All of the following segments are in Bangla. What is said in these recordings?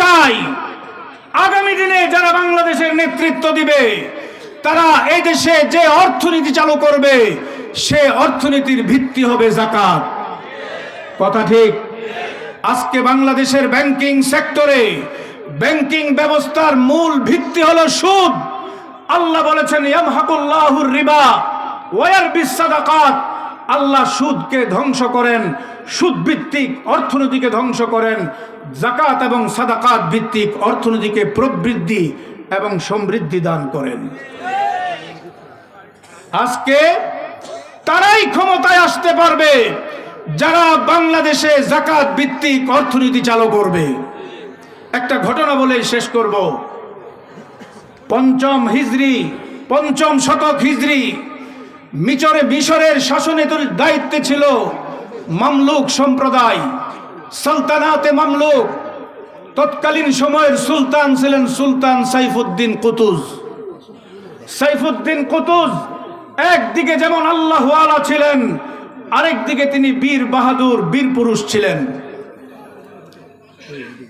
চাই। আগামী দিনে যারা বাংলাদেশের নেতৃত্ব দিবে, তারা এই দেশে যে অর্থনীতি চালু করবে, সে অর্থনীতির ভিত্তি হবে জাকাত। কথা ঠিক? আজকে বাংলাদেশের ব্যাংকিং সেক্টরে ব্যাংকিং ব্যবস্থার মূল ভিত্তি হলো সুদ। আল্লাহ বলেছেন, ইয়ামহাকুল্লাহুর রিবা ওয়ার বিসাদাকাত আল্লাহ সুদকে ধ্বংস করেন সুদ ভিত্তিক অর্থনীতিকে ধ্বংস করেন জাকাত এবং সাদাকাত ভিত্তিক অর্থনীতিকে প্রবৃদ্ধি এবং সমৃদ্ধি দান করেন। আজকে তারাই ক্ষমতায় আসতে পারবে, যারা বাংলাদেশে জাকাত ভিত্তিক অর্থনীতি চালু করবে। একটা ঘটনা বলে শেষ করব। পঞ্চম হিজরি, পঞ্চম শতক হিজরি মিচরে মিশরের শাসনের দায়িত্বে ছিল মামলুক সম্প্রদায়। সালতানাতে মামলুক। তৎকালীন সময়ের সুলতান ছিলেন সুলতান সাইফুদ্দিন কুতুজ। সাইফুদ্দিন কুতুজ একদিকে যেমন আল্লাহ আলা ছিলেন আরেক দিকে তিনি বীর বাহাদুর, বীর পুরুষ ছিলেন।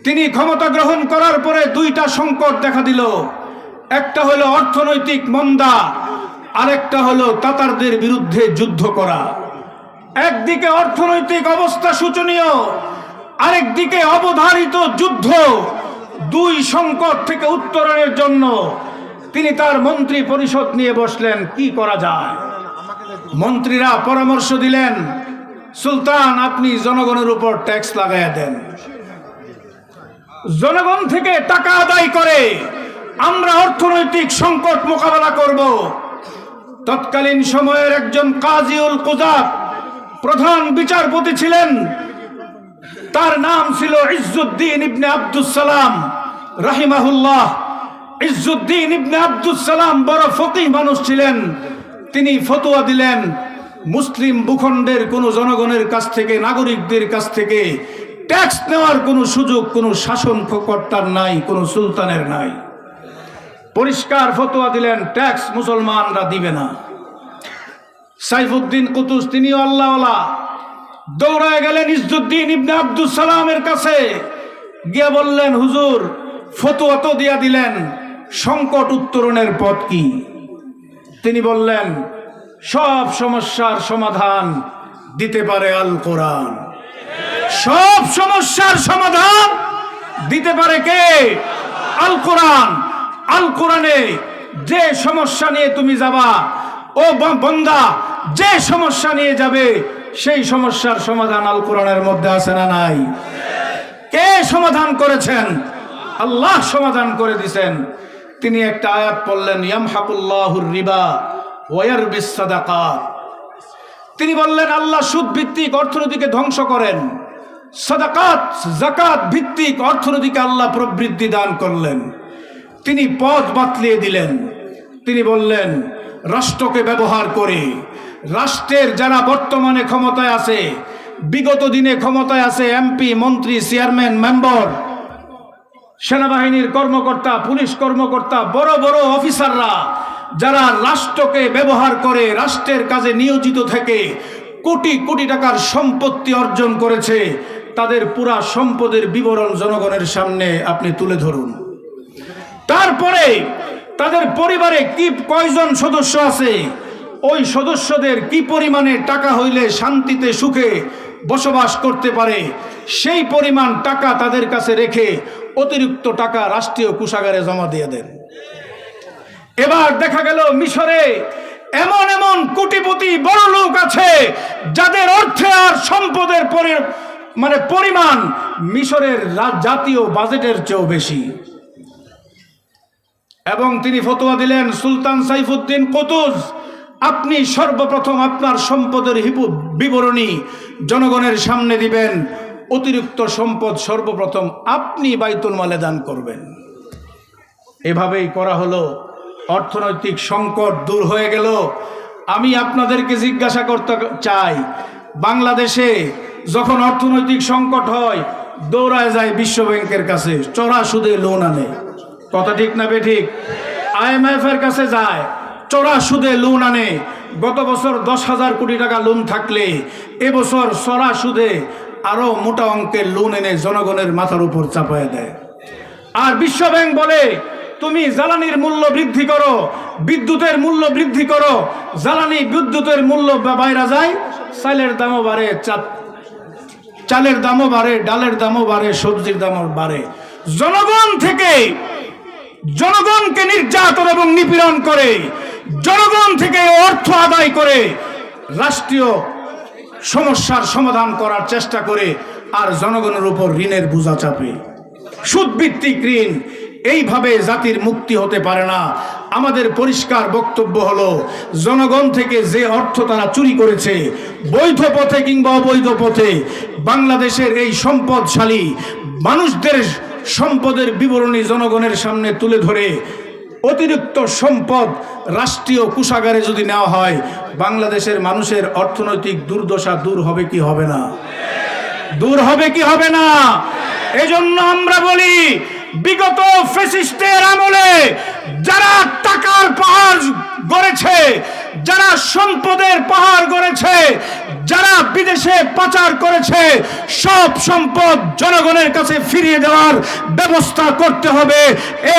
তিনি ক্ষমতা গ্রহণ করার পরে দুইটা সংকট দেখা দিল। একটা হলো অর্থনৈতিক মন্দা আরেকটা হলো তাতারদের বিরুদ্ধে যুদ্ধ করা। একদিকে অর্থনৈতিক অবস্থা শোচনীয়, আরেকদিকে অবধারিত যুদ্ধ। দুই সংকট থেকে উত্তরণের জন্য তিনি তার মন্ত্রী পরিষদ নিয়ে বসলেন, কি করা যায়? মন্ত্রীরা পরামর্শ দিলেন, সুলতান আপনি জনগণের উপর ট্যাক্স লাগাইয়া দেন। জনগণ থেকে টাকা আদায় করে আমরা অর্থনৈতিক সংকট মোকাবেলা করব। তৎকালীন সময়ের একজন কাজিউল কুজাব প্রধান বিচারপতি ছিলেন। তার নাম ছিল ইজ্জুদ্দিন ইবনে আব্দুস সালাম, রাহিমাহুল্লাহ। ইজ্জুদ্দিন ইবনে আব্দুস সালাম বড় ফকিহ মানুষ ছিলেন। তিনি ফতোয়া দিলেন, মুসলিম ভূখণ্ডের কোনো জনগণের কাছ থেকে, নাগরিকদের কাছ থেকে। ট্যাক্স নেওয়ার কোনো সুযোগ, কোনো শাসন কর্তার নাই, কোনো সুলতানের নাই। পরিষ্কার ফতোয়া দিলেন, ট্যাক্স মুসলমানরা দিবে না। সাইফুদ্দিন কুতুস, তিনিও আল্লাহওয়ালা, দৌড়ায় গেলেন ইজুদ্দিন ইবনে আব্দুল সালামের কাছে। গিয়া বললেন, হুজুর, ফতোয়া তো দিয়া দিলেন, সংকট উত্তরণের পথ কি? তিনি বললেন, সব সমস্যার সমাধান দিতে পারে আল কোরআন। সব সমস্যার সমাধান দিতে পারে কে? আল কোরআন। আল কোরআনে যে সমস্যা নিয়ে তুমি যাবা, ও বন্দা, যে সমস্যা নিয়ে যাবে, সেই সমস্যার সমাধান আল কোরআনের মধ্যে আছে না নাই? কে সমাধান করেছেন? আল্লাহ সমাধান করে দিছেন। তিনি একটা আয়াত পড়লেন ইয়ামহাকুল্লাহুর রিবা ওয়ার বিসাদাকাত তিনি বললেন, আল্লাহ সুদ ভিত্তিক অর্থনীতিকে ধ্বংস করেন। সাদাকাত, জাকাত ভিত্তিক অর্থনীতিকে আল্লাহ প্রবৃদ্ধি দান করলেন। তিনি পথ বাতলিয়ে দিলেন। তিনি বললেন, রাষ্ট্রকে ব্যবহার করে, রাষ্ট্রের যারা বর্তমানে ক্ষমতায় আছে, বিগত দিনে ক্ষমতায় আছে এমপি, মন্ত্রী, চেয়ারম্যান, মেম্বার, সেনাবাহিনীর কর্মকর্তা, পুলিশ কর্মকর্তা, বড় বড় অফিসাররা, যারা রাষ্ট্রকে ব্যবহার করে, রাষ্ট্রের কাজে নিয়োজিত থেকে কোটি কোটি টাকার সম্পত্তি অর্জন করেছে, তাদের পুরা সম্পদের বিবরণ জনগণের সামনে আপনি তুলে ধরুন। তারপরে তাদের পরিবারে কি, কয়জন সদস্য আছে? ওই সদস্যদের কি পরিমাণে টাকা হইলে শান্তিতে, সুখে বসবাস করতে পারে? সেই পরিমাণ টাকা তাদের কাছে রেখে অতিরিক্ত টাকা রাষ্ট্রীয় কোষাগারে জমা দিয়ে দেন। এবার দেখা গেল মিশরে এমন এমন কোটিপতি বড় লোক আছে যাদের অর্থে আর সম্পদের মানে পরিমাণ মিশরের জাতীয় বাজেটের চেয়েও বেশি। এবং তিনি ফতোয়া দিলেন, সুলতান সাইফুদ্দিন কুতুজ, আপনি সর্বপ্রথম আপনার সম্পদের হিপু বিবরণী জনগণের সামনে দিবেন, অতিরিক্ত সম্পদ সর্বপ্রথম আপনি বাইতুল মালে দান করবেন। এভাবেই করা হলো, অর্থনৈতিক সংকট দূর হয়ে গেল। আমি আপনাদেরকে জিজ্ঞাসা করতে চাই, বাংলাদেশে যখন অর্থনৈতিক সংকট হয়, দৌড়ায় যায় বিশ্ব ব্যাংকের কাছে চড়া সুদে লোন আনে। কথা ঠিক না বে ঠিক আইএমএফ এর কাছে যায় চড়া সুদে লোন আনে। গত বছর দশ হাজার কোটি টাকা লোন থাকলে এবছর চড়া সুদে আরও মোটা অঙ্কের লোন এনে জনগণের মাথার উপর চাপায় দেয়। আর বিশ্বব্যাংক বলে, তুমি জ্বালানির মূল্য বৃদ্ধি করো, বিদ্যুতের মূল্য বৃদ্ধি করো, জ্বালানি বিদ্যুতের মূল্য বাইরা যায়, চালের দামও বাড়ে চালের দামও বাড়ে, ডালের দামও বাড়ে, সবজির দামও বাড়ে। জনগণ থেকে জনগণকে নির্যাতন এবং নিপীড়ন করে, জনগণ থেকে অর্থ আদায় করে, রাষ্ট্রীয় সমস্যার সমাধান করার চেষ্টা করে আর জনগণের উপর ঋণের বোঝা চাপে। সুদভিত্তিক ঋণ এইভাবে জাতির মুক্তি হতে পারে না। আমাদের পরিষ্কার বক্তব্য হলো, জনগণ থেকে যে অর্থ তারা চুরি করেছে, বৈধ পথে কিংবা অবৈধ পথে, বাংলাদেশের এই সম্পদশালী মানুষদের সম্পদের বিবরণী জনগণের সামনে তুলে ধরে, অতিরিক্ত সম্পদ রাষ্ট্রীয় কুষাগারে যদি নেওয়া হয়, বাংলাদেশের মানুষের অর্থনৈতিক দুর্দশা দূর হবে কি হবে না? দূর হবে কি হবে না? এজন্য আমরা বলি, বিগত ফেসিস্টের আমলে যারা টাকার পাহাড় গড়েছে যারা সম্পদের পাহাড় গড়েছে, যারা বিদেশে পাচার করেছে, সব সম্পদ জনগণের কাছে ফিরিয়ে দেওয়ার ব্যবস্থা করতে হবে।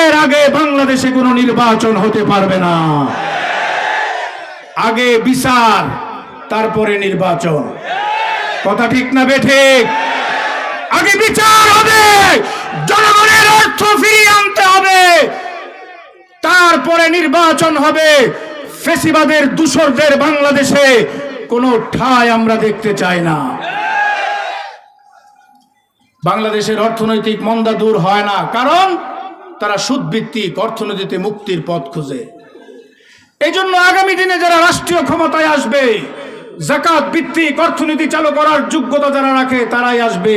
এর আগে বাংলাদেশে কোনো নির্বাচন হতে পারবে না। আগে বিচার, তারপরে নির্বাচন। কথা ঠিক না বে ঠিক? আগে বিচার হবে, জনগণের অর্থ ফিরিয়ে আনতে হবে। তারপরে নির্বাচন হবে। ফেসিবাদের দূষরদের বাংলাদেশে কোনো ঠাঁই আমরা দেখতে চাই না। বাংলাদেশের অর্থনৈতিক মন্দা দূর হয় না, কারণ তারা সুদভিত্তিক অর্থনীতিতে মুক্তির পথ খুঁজে। এই জন্য আগামী দিনে যারা রাষ্ট্রীয় ক্ষমতায় আসবে, জাকাত ভিত্তিক অর্থনীতি চালু করার যোগ্যতা যারা রাখে, তারাই আসবে।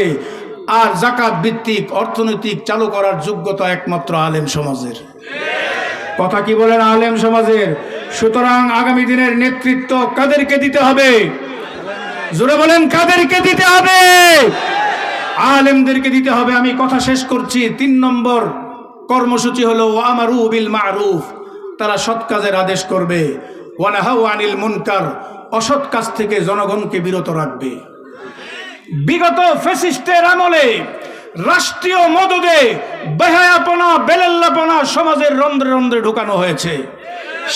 আর জাকাত ভিত্তিক অর্থনৈতিক চালু করার যোগ্যতা একমাত্র আলেম সমাজের। কথা কি বলেন আলেম সমাজের? সুতরাং আগামী দিনের নেতৃত্ব কাদেরকে দিতে হবে? জোরে বলেন, কাদেরকে দিতে হবে? আলেমদেরকে দিতে হবে। আমি কথা শেষ করছি। তিন নম্বর কর্মসূচি হলো আমারু বিল মারুফ। তারা সৎ কাজের আদেশ করবে। ওয়ানাহাউ আনিল মুনকার। অসৎ কাজ থেকে জনগণকে বিরত রাখবে। বিগত ফেসিস্টের আমলে রাষ্ট্রীয় মদদে বেহায়াপনা, বেলেল্লাপনা সমাজের রন্ধ্রে রন্ধ্রে ঢুকানো হয়েছে।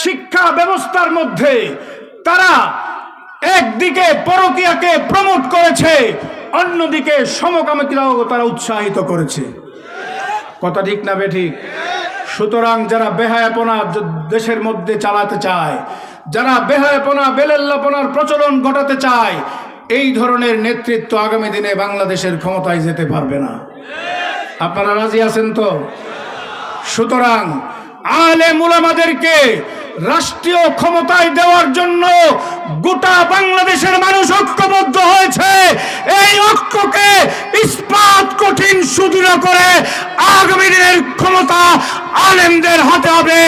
শিক্ষা ব্যবস্থার মধ্যে তারা একদিকে পরকীয়াকে প্রমোট করেছে, অন্যদিকে সমকামিকরাও তারা উৎসাহিত করেছে। কথা ঠিক না বেঠিক সুতরাং যারা বেহায়াপনা দেশের মধ্যে চালাতে চায়, যারা বেহায়াপনা, বেলেল্লাপনার প্রচলন ঘটাতে চায়, এই ধরনের নেতৃত্ব আগামী দিনে বাংলাদেশের ক্ষমতায় যেতে পারবে না। আপনারা রাজি আছেন তো? সুতরাং আলে মুলামাদেরকে রাষ্ট্রীয় ক্ষমতায় দেওয়ার জন্য গোটা বাংলাদেশের মানুষ ঐক্যবদ্ধ হয়েছে। এই ঐক্যকে ইস্পাত কঠিন সুদৃঢ় করে আগামী দিনের ক্ষমতা আলেমদের হাতে হবে।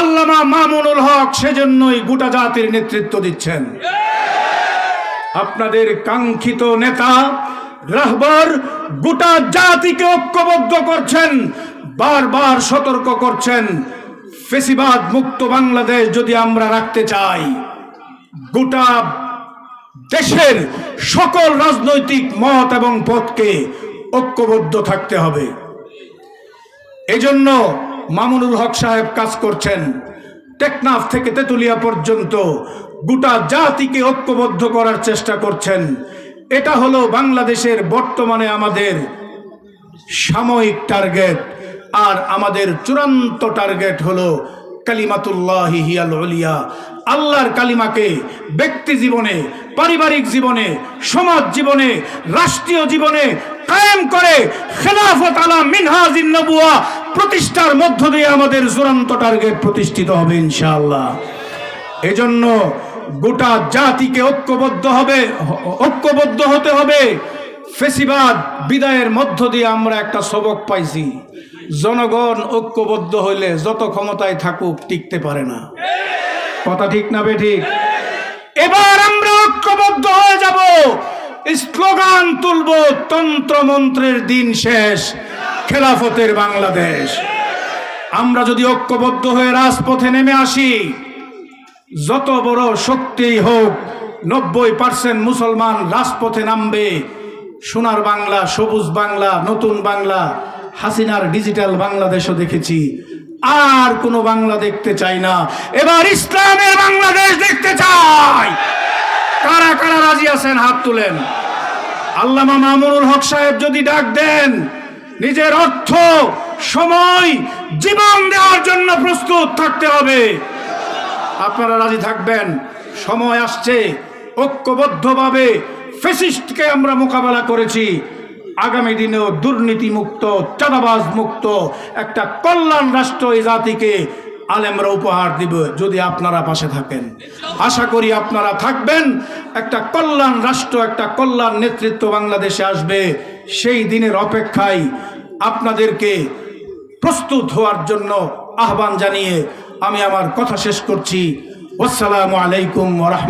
আল্লামা মামুনুল হক সেজন্যই গোটা জাতির নেতৃত্ব দিচ্ছেন। আপনাদের কাঙ্ক্ষিত নেতা, রাহবর গোটা জাতিকে ঐক্যবদ্ধ করছেন। বারবার সতর্ক করছেন ফেসিবাদ মুক্ত বাংলাদেশ যদি আমরা রাখতে চাই। গোটা দেশের সকল রাজনৈতিক মত এবং পথকে ঐক্যবদ্ধ থাকতে হবে। এজন্য মামুনুল হক সাহেব কাজ করছেন। টেকনাফ থেকে তেতুলিয়া পর্যন্ত গোটা জাতিকে ঐক্যবদ্ধ করার চেষ্টা করছেন। এটা হলো বাংলাদেশের বর্তমানে আমাদের সাময়িক টার্গেট। আর আমাদের চূড়ান্ত টার্গেট হলো কালিমাতুল্লাহ আল্লাহর কালিমাকে ব্যক্তি জীবনে, পারিবারিক জীবনে, সমাজ জীবনে, রাষ্ট্রীয় জীবনে কায়েম করে খেলাফত আলা মিনহাজিন প্রতিষ্ঠার মধ্য দিয়ে আমাদের চূড়ান্ত টার্গেট প্রতিষ্ঠিত হবে ইনশাআল্লাহ। এজন্য গোটা জাতিকে ঐক্যবদ্ধ হবে, ঐক্যবদ্ধ হতে হবে। ফেসিবাদ বিদায়ের মধ্য দিয়ে আমরা একটা সবক পাইছি। জনগণ ঐক্যবদ্ধ হইলে যত ক্ষমতায় থাকুক টিকতে পারে না। কথা ঠিক না বে ঠিক? এবার আমরা ঐক্যবদ্ধ হয়ে যাব। স্লোগান তুলব তন্ত্র মন্ত্রের দিন শেষ, খেলাফতের বাংলাদেশ। আমরা যদি ঐক্যবদ্ধ হয়ে রাজপথে নেমে আসি, যত বড় শক্তি হোক, নব্বই পার্সেন্ট মুসলমান রাজপথে নামবে। সোনার বাংলা, সবুজ বাংলা, নতুন বাংলা হাসিনার ডিজিটাল বাংলাদেশও দেখেছি। আর কোনো বাংলা দেখতে চাই না। এবার ইসলামের বাংলাদেশ দেখতে চাই। কারা কারা রাজি আছেন, হাত তুলেন। আল্লামা মামুনুল হক সাহেব যদি ডাক দেন, নিজের অর্থ, সময়, জীবন দেওয়ার জন্য প্রস্তুত থাকতে হবে। আপনারা রাজি থাকবেন? সময় আসছে। ঐক্যবদ্ধভাবে ফেসিস্টকে আমরা মোকাবেলা করেছি। আগামী দিনেও দুর্নীতি মুক্ত চাঁদাবাজ মুক্ত একটা কল্যাণ রাষ্ট্র এই জাতিকে আলেমরা উপহার দিব যদি আপনারা পাশে থাকেন। আশা করি আপনারা থাকবেন। একটা কল্যাণ রাষ্ট্র, একটা কল্যাণ নেতৃত্ব বাংলাদেশে আসবে। সেই দিনের অপেক্ষায় আপনাদেরকে প্রস্তুত হওয়ার জন্য আহ্বান জানিয়ে আমি আমার কথা শেষ করছি। আসসালামু আলাইকুম ওরহম